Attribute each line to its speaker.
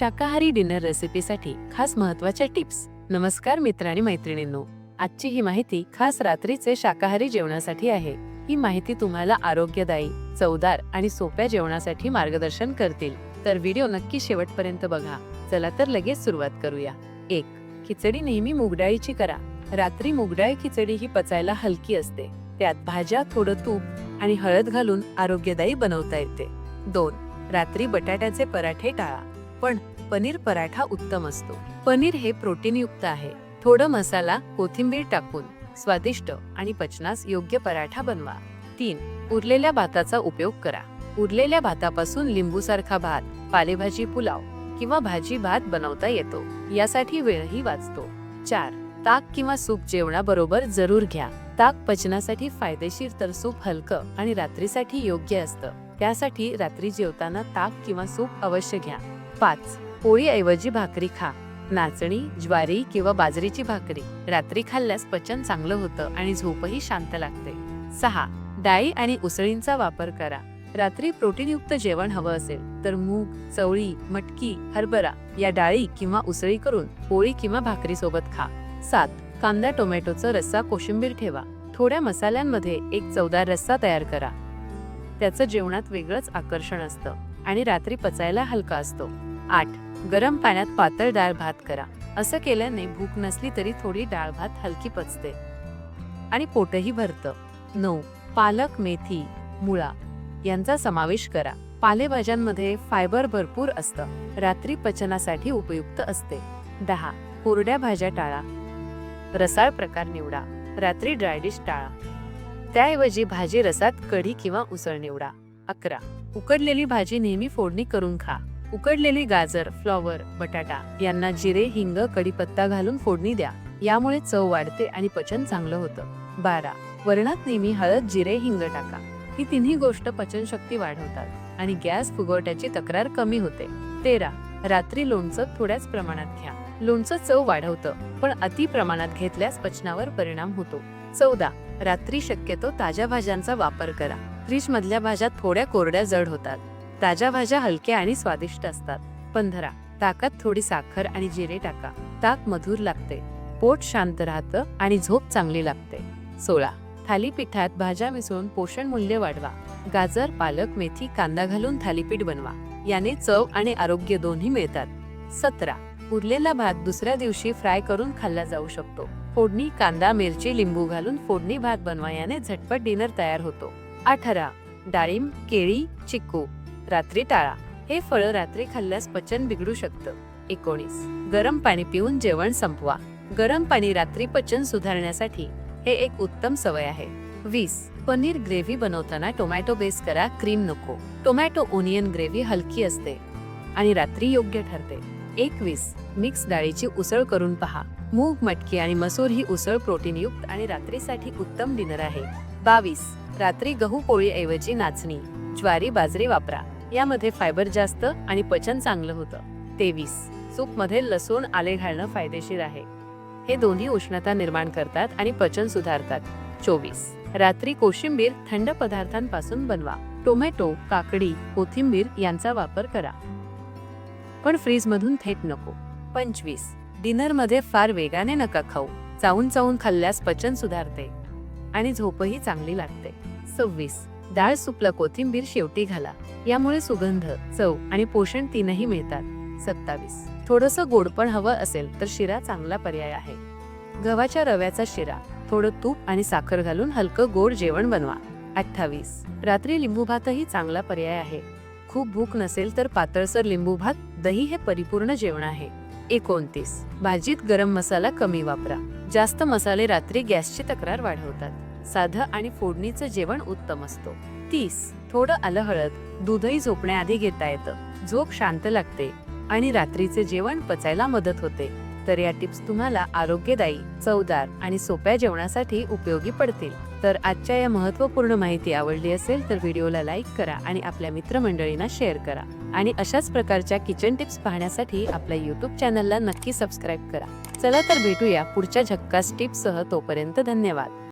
Speaker 1: शाकाहारी डिनर रेसिपीसाठी खास महत्त्वाच्या टिप्स. नमस्कार मित्र आणि मैत्रिणींनो. आजची ही माहिती खास रात्रीचे शाकाहारी जेवणासाठी आहे. ही माहिती तुम्हाला आरोग्यदायी चवदार आणि सोप्या जेवणासाठी मार्गदर्शन करतील. तर व्हिडिओ नक्की शेवटपर्यंत बघा. चला तर लगेच सुरुवात करूया. एक खिचडी नेहमी मुगडाळीची करा. रात्री मुगडाळी खिचडी ही पचायला हलकी असते. त्यात भाज्या थोडं तूप आणि हळद घालून आरोग्यदायी बनवता येते. दोन रात्री बटाट्याचे पराठे टाळा. पण पनीर पराठा उत्तम असतो. पनीर हे प्रोटीनयुक्त आहे. थोडं मसाला कोथिंबीर टाकून स्वादिष्ट आणि पचनास योग्य पराठा बनवा. तीन उरलेल्या भाताचा उपयोग करा. उरलेल्या भातापासून लिंबूसारखा भात पालेभाजी पुलाव किंवा भाजी भात बनवता येतो. यासाठी वेळही वाचतो. चार ताक किंवा सूप जेवणाबरोबर जरूर घ्या. ताक पचनासाठी फायदेशीर तर सूप हलकं आणि रात्रीसाठी योग्य असतं. त्यासाठी रात्री जेवताना ताक किंवा सूप अवश्य घ्या. पाच. पोळीऐवजी भाकरी खा. नाचणी ज्वारी किंवा बाजरीची भाकरी. रात्री खाल्ल्यास पचन चांगलं होतं आणि झोपही शांत लागते. सहा. डाळी आणि उसळींचा वापर करा. रात्री प्रोटीनयुक्त जेवण हवं असेल तर मूग चवळी मटकी हरभरा या डाळी किंवा उसळी करून पोळी किंवा भाकरी सोबत खा. सात. कांदा टोमॅटोचा रस्सा कोशिंबीर ठेवा. थोड्या मसाल्यांमध्ये एक चवदार रस्सा तयार करा. त्याचं जेवणात वेगळंच आकर्षण असतं आणि रात्री पचायला हलका असतो. आठ. गरम पाण्यात पातळ डाळ भात करा. असं केल्याने भूक नसली तरी थोडी डाळ भात हलकी पचते. आणि पोटही भरतं. नऊ. पालक मेथी मुळा यांचा समावेश करा. पालेभाज्यांमध्ये फायबर भरपूर असतं. रात्री पचनासाठी उपयुक्त असते. दहा. कोरड्या भाज्या टाळा. रसाळ प्रकार निवडा. रात्री ड्राय डिश टाळा. त्याऐवजी भाजी रसात कढी किंवा उसळ निवडा. अकरा. उकडलेली भाजी नेहमी फोडणी करून खा. उकडलेली गाजर फ्लॉवर बटाटा यांना जिरे हिंग कढीपत्ता घालून फोडणी द्या. यामुळे चव वाढते आणि पचन चांगलं होतं. बारा. वरणात नेहमी हळद जिरे हिंग टाका. ही तिन्ही गोष्ट पचनशक्ती वाढवतात आणि गॅस फुगवट्याची तक्रार कमी होते. तेरा. रात्री लोणचं थोड्याच प्रमाणात घ्या. लोणचं चव वाढवतं पण अति प्रमाणात घेतल्यास पचनावर परिणाम होतो. चौदा. रात्री शक्यतो ताज्या भाज्यांचा वापर करा. फ्रीज मधल्या भाज्या थोड्या कोरड्या जड होतात. ताज्या भाज्या हलक्या आणि स्वादिष्ट असतात. पंधरा ताकात थोडी साखर आणि जिरे टाका. ताक मधुर लागते. पोट शांत राहतं आणि झोप चांगली लागते. सोळा. थालीपीठात भाज्या मिसळून पोषण मूल्य वाढवा. गाजर पालक मेथी कांदा घालून थालीपीठ बनवा. याने चव आणि आरोग्य दोन्ही मिळतात. सतरा. उरलेला भात दुसऱ्या दिवशी फ्राय करून खाल्ला जाऊ शकतो. फोडणी कांदा मिरची लिंबू घालून फोडणी भात बनवा. याने झटपट डिनर तयार होतो. अठरा. डाळिंब केळी चिक्कू. रात्री टाळा. हे फळं रात्री खाल्ल्यास पचन बिघडू शकतं. एकोणीस. गरम पाणी पिऊन जेवण संपवा. गरम पाणी रात्री पचन सुधारण्यासाठी हे एक उत्तम सवय आहे. वीस. पनीर ग्रेव्ही बनवताना टोमॅटो बेस करा क्रीम नको. टोमॅटो ओनियन ग्रेव्ही हलकी असते आणि रात्री योग्य ठरते. एकवीस. मिक्स डाळीची उसळ करून पहा. मूग मटकी आणि मसूर ही उसळ प्रोटीन युक्त आणि रात्रीसाठी उत्तम डिनर आहे. बावीस. रात्री गहू पोळी ऐवजी नाचणी. ज्वारी बाजरी वापरा. यामध्ये फायबर जास्त आणि पचन चांगलं होतं. तेवीस. सूपमध्ये लसूण आले घालणं फायदेशीर आहे. हे दोन्ही उष्णता निर्माण करतात आणि पचन सुधारतात. चोवीस. रात्री कोशिंबीर थंड पदार्थांपासून बनवा. टोमॅटो काकडी कोथिंबीर यांचा वापर करा. पण फ्रीज मधून थेट नको. पंचवीस. डिनरमध्ये फार वेगाने नका खाऊ. चावून चावून खाल्ल्यास पचन सुधारते. आणि झोपही चांगली लागते. सव्वीस. डाळ सुपला कोथिंबीर शेवटी घाला. यामुळे सुगंध चव आणि पोषण तीनही मिळतात. सत्तावीस. थोडस गोड पण हवं असेल तर शिरा चांगला पर्याय आहे. गव्हाच्या रव्याचा शिरा थोडं तूप आणि साखर घालून हलकं गोड जेवण बनवा. अठ्ठावीस. रात्री लिंबू भातही चांगला पर्याय आहे. खूप भूक नसेल तर पातळसर लिंबू भात दही हे परिपूर्ण जेवण आहे. एकोणतीस. भाजीत गरम मसाला कमी वापरा. जास्त मसाले रात्री गॅसची तक्रार वाढवतात. साधं आणि फोडणीचं जेवण उत्तम असतो. तीस. थोडं आलं हळद दूधही झोपण्याआधी घेता येतं. झोप शांत लागते आणि रात्रीचे जेवण पचायला मदत होते. तर या टिप्स तुम्हाला आरोग्यदायी चवदार आणि सोप्या जेवणासाठी उपयोगी पडतील. तर आजच्या या महत्त्वपूर्ण माहिती आवडली असेल तर व्हिडिओला लाईक करा आणि आपल्या मित्रमंडळींना शेअर करा. आणि अशाच प्रकारच्या किचन टिप्स पाहण्यासाठी आपल्या युट्यूब चॅनलला नक्की सबस्क्राईब करा. चला तर भेटूया पुढच्या झक्कास टिप्ससह तोपर्यंत धन्यवाद.